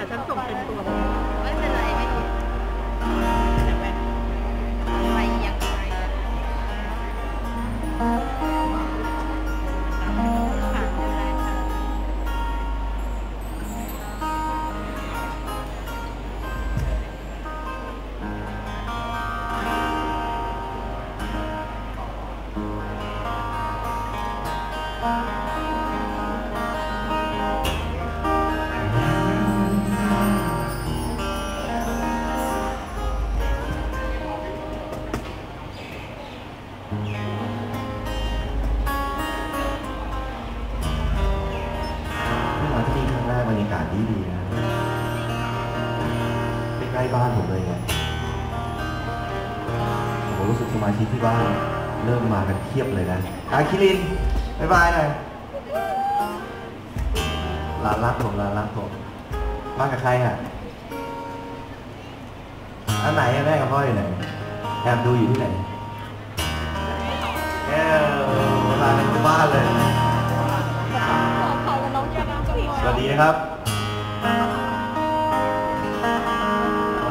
แต่ฉันส่ บรรยากาศดีดีๆนะใกล้บ้านผมเลยไงผมรู้สึกสมาชิกที่บ้าน เริ่มมากันเทียบเลยนะอาคิรินบายบายหน่อยลานรักผมลานรักผมมากับใครอะอันไหนแม่กับพ่ออยู่ไหนแอบดูอยู่ที่ไหนเออมากันบ้านเลย สวัสดีนะครับ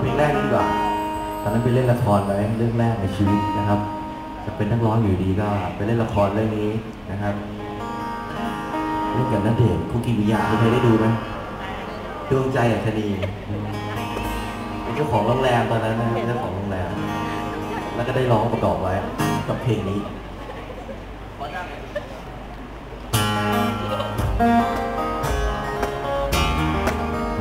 เพลงแรกดีกว่าตอนนั้นไปเล่นละครไว้เรื่องแรกในชีวิตนะครับ จะเป็นนักร้องอยู่ดีก็ไปเล่นละครเรื่องนี้นะครับเล่นกับนักเดชคุกิมิยะคุณเคยได้ดูไหมดวงใจอัคนีเป็นเจ้าของโรงแรมตอนนั้นนะเป็นเจ้าของโรงแรม แล้วก็ได้ร้องประกอบไว้กับเพลงนี้อยู่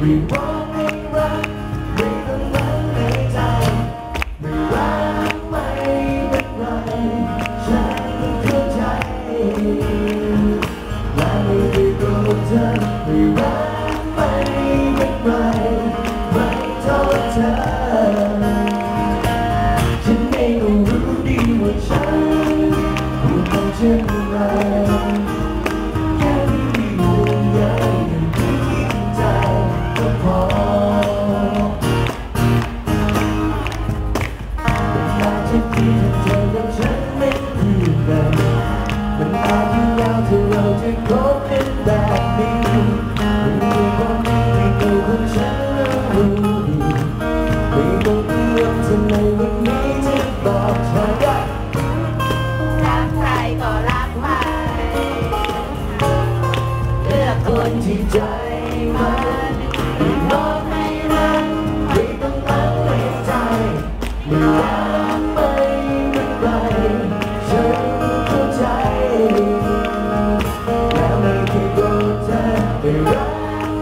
ไที่ใจมันไม่บอกให้รักไม่ต้องลังใจ